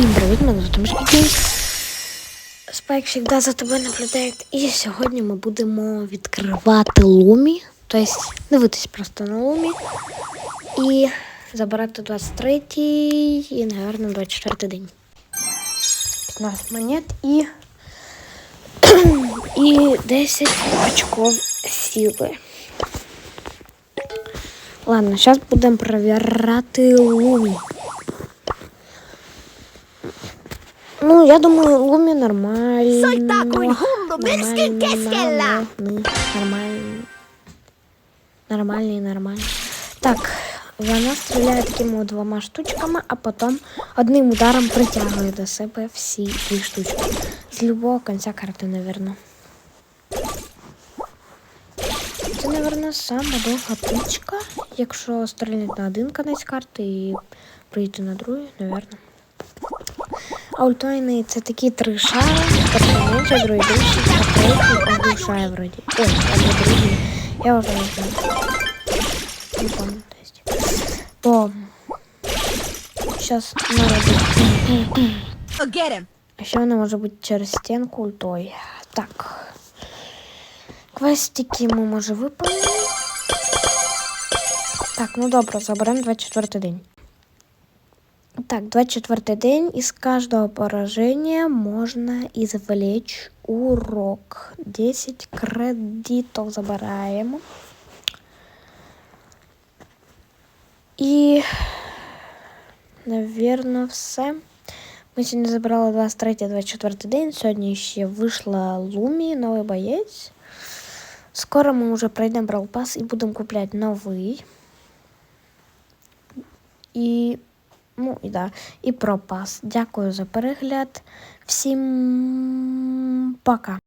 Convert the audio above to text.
Всім привіт, мене звати Мишки Спайк завжди за тобою наблюдає. І сьогодні ми будемо відкривати лумі. Тобто дивитись просто на лумі. І забирати 23 і, напевно, 24 день. 15 монет і, і 10 очков сили. Ладно, зараз будемо перевіряти лумі. Ну, я думаю, Лумі нормально. Soy Taco el Hundo, Mirskin Keskella. Нормальний. Нормальний, нормальний. Так, вона стріляє такими двома штучками, а потім одним ударом притягує до себе всі дві штучки. З любого кінця карти, напевно. Це, напевно, сама довга тичка, якщо стріляти на один кінець карти і прийти на другий, напевно. А ультойний це такі три шари, перший другий більший, а третій оглушає вроді. Ой, або другий. Я вже не знаю. Не помню, то есть. Бо Сейчас надо. Go. А ще вона може бути через стінку ультой. Так. Квестики ми може виповнити. Так, ну добре, заберемо 24 день. Так, 24 день. Из каждого поражения можно извлечь урок. 10 кредитов забираем. І, наверное, все. Ми сьогодні забрали 23-24 день. Сьогодні ще вийшла Лумі, новий боєць. Скоро ми вже пройдемо Brawl Pass і будемо купляти новий. І, ну, і да, і пропас. Дякую за перегляд. Всім пока.